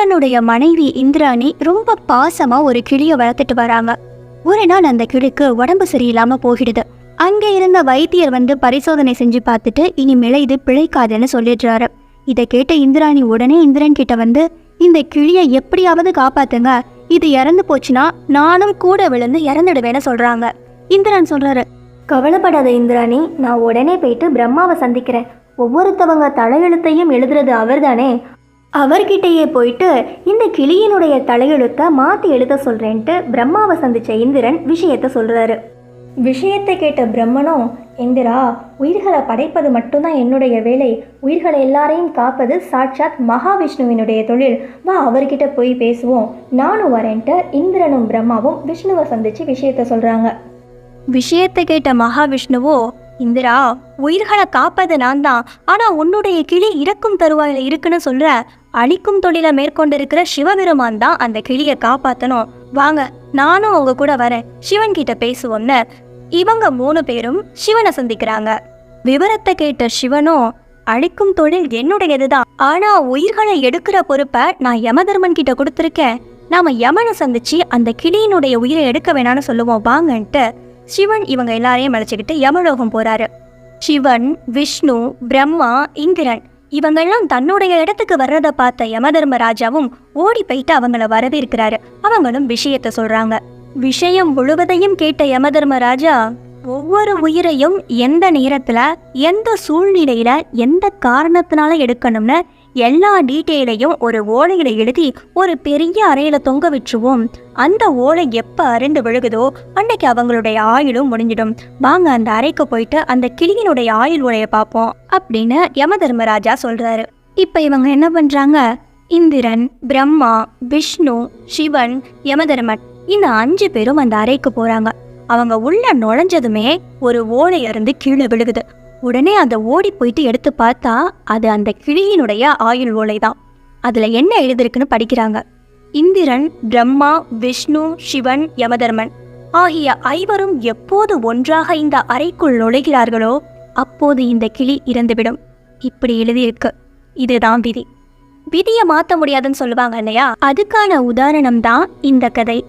இந்திரனுடைய மனைவி இந்திராணி ரொம்ப பாசமா ஒரு கிளியை வளர்த்துட்டு வராங்க. ஒரு நாள் அந்த கிளிக்கு உடம்பு சரியில்லாம போகிடுது. அங்க இருந்த வைத்தியர் வந்து பரிசோதனை செஞ்சு பார்த்துட்டு இனிமேல இது பிழைக்காதுன்னு சொல்லிடுறாரு. இதை கேட்ட இந்திராணி உடனே இந்திரன் கிட்ட வந்து இந்த கிளியை எப்படியாவது காப்பாத்துங்க. இது இறந்து போச்சுன்னா நானும் கூட விழுந்து இறந்துடுவேன்னு சொல்றாங்க. இந்திரன் சொல்றாரு கவலைப்படாத இந்திராணி நான் உடனே போயிட்டு பிரம்மாவை சந்திக்கிறேன். ஒவ்வொருத்தவங்க தலையெழுத்தையும் எழுதுறது அவர்தானே. அவர்கிட்டயே போயிட்டு இந்த கிளியினுடைய தலையெழுத்தை மாற்றி எழுத சொல்கிறேன்ட்டு பிரம்மாவை சந்திச்ச இந்திரன் விஷயத்த சொல்கிறாரு விஷயத்தை கேட்ட பிரம்மனும் இந்திரா உயிர்களை படைப்பது மட்டும்தான் என்னுடைய வேலை. உயிர்களை எல்லாரையும் காப்பது சாட்சாத் மகாவிஷ்ணுவினுடைய தொழில். வா அவர்கிட்ட போய் பேசுவோம். நானும் வரேன்ட்டு இந்திரனும் பிரம்மாவும் விஷ்ணுவை சந்திச்சு விஷயத்த சொல்கிறாங்க விஷயத்தை கேட்ட மகாவிஷ்ணுவோ இந்திரா உயிர்களை காப்பது நான் தான் ஆனால் உன்னுடைய கிளி இறக்கும் தருவாயில இருக்குன்னு சொல்ற அழிக்கும் தொழிலை மேற்கொண்டிருக்கிற சிவபெருமான் தான் அந்த கிளியை காப்பாற்றணும் வாங்க நானும் உங்க கூட வரேன். சிவன் கிட்ட பேசுவோம்னு. இவங்க மூணு பேரும் சிவனை சந்திக்கிறாங்க. விவரத்தை கேட்ட சிவனும் அழிக்கும் தொழில் என்னுடையதுதான். ஆனா உயிர்களை எடுக்கிற பொறுப்பை நான் யமதர்மன் கிட்ட கொடுத்துருக்கேன். நாம யமனை சந்திச்சு அந்த கிளியினுடைய உயிரை எடுக்க வேணாம்னு சொல்லுவோம். வாங்கன்ட்டு சிவன் இவங்க எல்லாரையும் அழைச்சிக்கிட்டு யமலோகம் போறாரு. சிவன் விஷ்ணு பிரம்மா இந்திரன். இவங்கெல்லாம் தன்னுடைய இடத்துக்கு வர்றதை பார்த்த யமதர்மராஜாவும் ஓடி போயிட்டு அவங்கள வரவேற்கிறாரு. அவங்களும் விஷயத்த சொல்றாங்க. விஷயம் முழுவதையும் கேட்ட யமதர்மராஜா ஒவ்வொரு உயிரையும் எந்த நேரத்துல எந்த சூழ்நிலையில எந்த காரணத்தினால எடுக்கணும்னு எல்லா டீட்டெயிலையும் ஒரு ஓலையில் எழுதி ஒரு பெரிய அறையில் தொங்க விட்டுருவோம். அந்த ஓலை எப்போ அருண்டு விழுகுதோ அன்னைக்கு அவங்களுடைய ஆயுளும் முடிஞ்சிடும். வாங்க அந்த அறைக்கு போயிட்டு அந்த கிளியினுடைய ஆயுள் ஓலையை பார்ப்போம் அப்படின்னு யமதர்மராஜா சொல்கிறாரு இப்போ இவங்க என்ன பண்ணுறாங்க இந்திரன் பிரம்மா விஷ்ணு சிவன் யமதர்மன் இந்த அஞ்சு பேரும் அந்த அறைக்கு போகிறாங்க அவங்க உள்ள நுழைஞ்சதுமே ஒரு ஓலை அருந்து கீழே விழுகுது. உடனே அந்த ஓடி போயிட்டு எடுத்து பார்த்தா அது அந்த கிளியினுடைய ஆயுள் ஓலை தான் அதில் என்ன எழுதிருக்குன்னு படிக்கிறாங்க. இந்திரன் பிரம்மா விஷ்ணு சிவன் யமதர்மன் ஆகிய ஐவரும் எப்போது ஒன்றாக இந்த அறைக்குள் நுழைகிறார்களோ அப்போது இந்த கிளி இறந்துவிடும். இப்படி எழுதியிருக்கு. இதுதான் விதி. விதியை மாற்ற முடியாதுன்னு சொல்லுவாங்க இல்லையா? அதுக்கான உதாரணம் தான் இந்த கதை.